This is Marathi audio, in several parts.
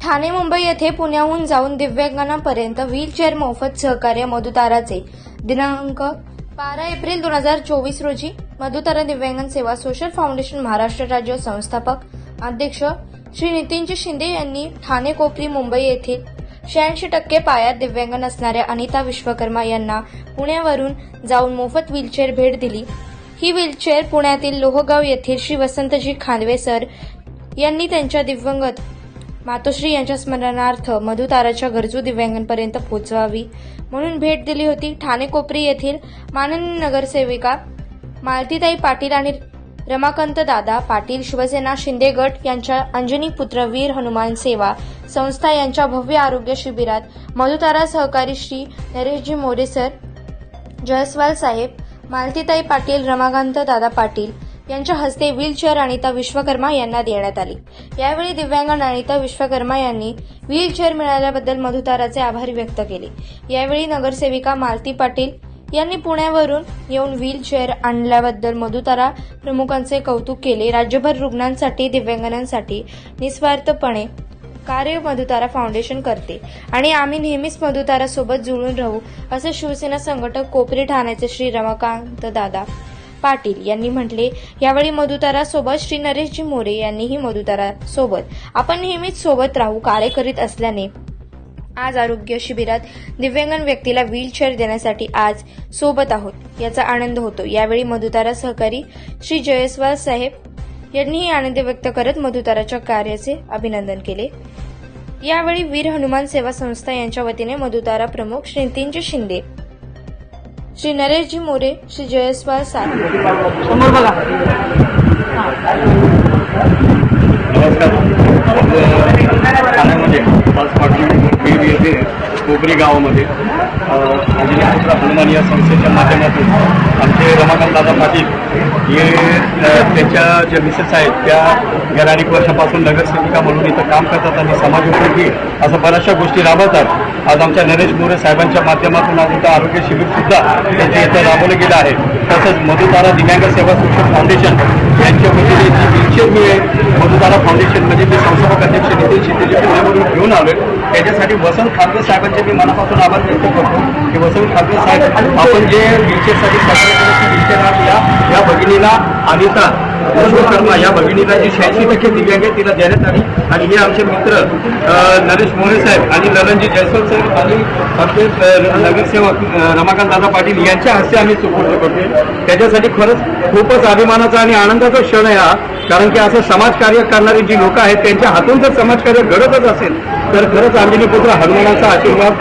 ठाणे मुंबई येथे पुण्याहून जाऊन दिव्यांगांपर्यंत व्हीलचेअर मोफत सहकार्य मधुताराचे. दिनांक बारा एप्रिल दोन हजार चोवीस रोजी मधुतारा दिव्यांगन सेवा सोशल फाउंडेशन महाराष्ट्र राज्य संस्थापक अध्यक्ष श्री नितीनजी शिंदे यांनी ठाणे कोपरी मुंबई येथील शहाऐंशी टक्के पायात दिव्यांगन असणाऱ्या अनिता विश्वकर्मा यांना पुण्यावरून जाऊन मोफत व्हीलचेअर भेट दिली. ही व्हीलचेअर पुण्यातील लोहगाव येथील श्री वसंतजी खांदवे सर यांनी त्यांच्या दिवंगत मातोश्री यांच्या स्मरणार्थ मधुताराच्या गरजू दिव्यांगांपर्यंत पोहोचवावी म्हणून भेट दिली होती. ठाणे कोपरी येथील माननीय नगरसेविका मालतीताई पाटील आणि रमाकांत दादा पाटील शिवसेना शिंदे गट यांच्या अंजनी पुत्र वीर हनुमान सेवा संस्था यांच्या भव्य आरोग्य शिबिरात मधुतारा सहकारी श्री नरेशजी मोरे सर जयस्वाल साहेब मालतीताई पाटील रमाकांत दादा पाटील यांच्या हस्ते व्हीलचेअर अनिता विश्वकर्मा यांना देण्यात आली. यावेळी दिव्यांग अनिता विश्वकर्मा यांनी व्हीलचेअर मिळाल्याबद्दल मधुताराचे आभार व्यक्त केले. यावेळी नगरसेविका मालती पाटील यांनी पुण्यावरून येऊन व्हीलचेअर आणल्याबद्दल मधुतारा प्रमुखांचे कौतुक केले. राज्यभर रुग्णांसाठी दिव्यांगांसाठी निस्वार्थपणे कार्य मधुतारा फाउंडेशन करते आणि आम्ही नेहमीच मधुतारा सोबत जुळून राहू असे शिवसेना संघटक कोपरी ठाण्याचे श्री रमाकांत दादा पाटील यांनी म्हटले यावेळी मधुतारा सोबत श्री नरेशजी मोरे यांनीही मधुतारा सोबत आपण नेहमीच सोबत राहू कार्य करीत असल्याने. आज आरोग्य शिबिरात दिव्यांगन व्यक्तीला व्हीलचेअर देण्यासाठी आज सोबत आहोत याचा आनंद होतो. यावेळी मधुतारा सहकारी श्री जयस्वाल साहेब यांनीही आनंद व्यक्त करत मधुताराच्या कार्याचे अभिनंदन केले. यावेळी वीर हनुमान सेवा संस्था यांच्या वतीने मधुतारा प्रमुख श्री शिंदे श्री नरेशजी मोरे श्री जयस्वाल साहेब समोर बघा ठाण्यामध्ये येथे कोपरी गावामध्ये हनुमान या संस्थेच्या माध्यमातून आमचे रमाकांत दादा पाटील हे त्याच्या त्यांच्या ज्या मिसेस आहेत त्या गेल्या अनेक वर्षापासून नगरसेविका म्हणून इथं काम करतात आणि समाजोपयोगी असं बऱ्याचशा गोष्टी राबवतात. आज आमच्या नरेश मोरे साहेबांच्या माध्यमातून आज इथं आरोग्य शिबिरसुद्धा त्यांच्या इथं राबवलं गेलं आहे. तसंच मधुतारा दिव्यांग सेवा शिक्षण फाउंडेशन यांच्या वतीने जी व्हीलचेअर मी मधुतारा म्हणजे मी संस्थापक अध्यक्ष नितीन शिंदेजी पुण्यामधून घेऊन आलोय. त्याच्यासाठी वसंत खारगे साहेबांचे मी मनापासून आभार व्यक्त करतो की वसंत खारगे साहेब आपण जे व्हीलचेअरसाठी या भगिनीला अनिता विश्वकर्मा या भगिनीला जी शहाऐंशी टक्के दिव्यांग आहे तिला देण्यात आली. आणि हे आमचे मित्र नरेश मोरे साहेब आणि ललनजी जयस्वाल साहेब आणि आमचे नगरसेवक रमाकांत दादा पाटील यांच्या हस्ते आम्ही सुपूर्द करतोय. त्याच्यासाठी खरंच खूपच अभिमानाचा आणि आनंदाचा क्षण आहे हा. कारण की असं समाजकार्य करणारी जी लोक आहेत त्यांच्या हातून जर समाजकार्य घडतच असेल तर खरंच अंजनी पुत्र हनुमानाचा आशीर्वाद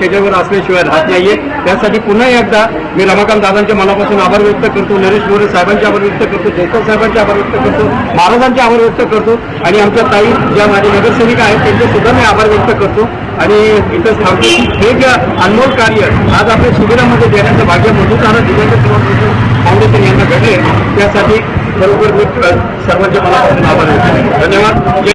त्याच्यावर असल्याशिवाय राहत नाहीये. त्यासाठी पुन्हा एकदा मी रमाकांत दादांच्या मनापासून आभार व्यक्त करतो नरेश मोरे साहेबांचे आभार व्यक्त करतो जयस्वाल साहेबांचे आभार व्यक्त करतो महाराजांचे आभार व्यक्त करतो आणि आमच्या ताई ज्या माझ्या नगरसेविका आहेत त्यांचे सुद्धा मी आभार व्यक्त करतो. आणि इथं थांबतो. हे जे अनमोल कार्य आज आपल्या शिबिरामध्ये देण्याचं भाग्य मधुतारा दिव्यांग सेवा फाउंडेशन यांना घडले. त्यासाठी बरोबर मी सर्वांच्या मनापासून आभार व्यक्त धन्यवाद.